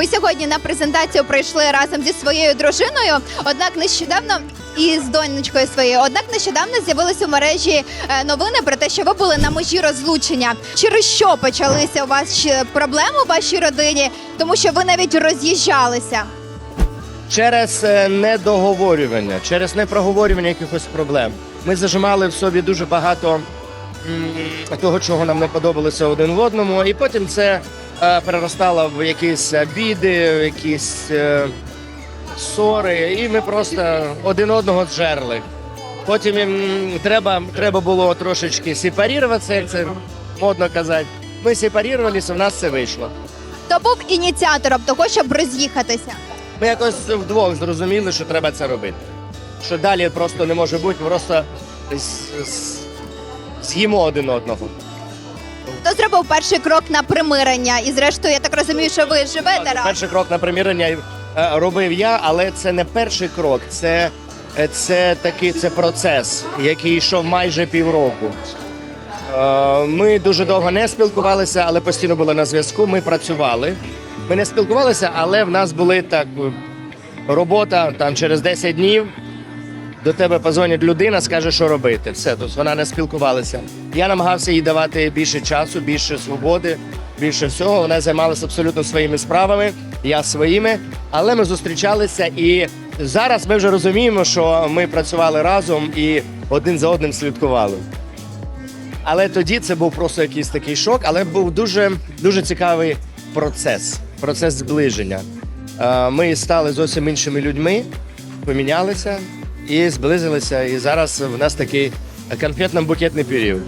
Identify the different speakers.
Speaker 1: Ви сьогодні на презентацію прийшли разом зі своєю дружиною, однак нещодавно і з донечкою своєю. Однак нещодавно з'явилися у мережі е, новини про те, що ви були на межі розлучення. Через що почалися у вас проблеми у вашій родині, тому що ви навіть роз'їжджалися.
Speaker 2: Через е, недоговорювання, через непроговорювання якихось проблем. Ми зажимали в собі дуже багато того, чого нам не подобалося один в одному, і потім це е, переростало в якісь обіди, в якісь е, ссори, і ми просто один одного зжерли. Потім м, треба, треба було трошечки сепаруватися, як це модно казати. Ми сепарувалися, в нас це вийшло.
Speaker 1: Хто був ініціатором того, щоб роз'їхатися?
Speaker 2: Ми якось вдвох зрозуміли, що треба це робити. Що далі просто не може бути, просто з'їмо один одного.
Speaker 1: Хто зробив перший крок на примирення? І зрештою, я так розумію, що ви живете разом.
Speaker 2: Перший крок на примирення е, робив я, але це не перший крок, це, е, це такий це процес, який йшов майже півроку. Е, Ми дуже довго не спілкувалися, але постійно були на зв'язку. Ми працювали. Ми не спілкувалися, але в нас були так е, робота там через 10 днів. До тебе позвонить людина, скаже, що робити. Все, тобто вона не спілкувалася. Я намагався їй давати більше часу, більше свободи, більше всього. Вона займалася абсолютно своїми справами, я своїми. Але ми зустрічалися, і зараз ми вже розуміємо, що ми працювали разом і один за одним слідкували. Але тоді це був просто якийсь такий шок, але був дуже, дуже цікавий процес, процес зближення. Е, Ми стали зовсім іншими людьми, помінялися і зблизилися. І зараз в нас такий конфетно-букетний період.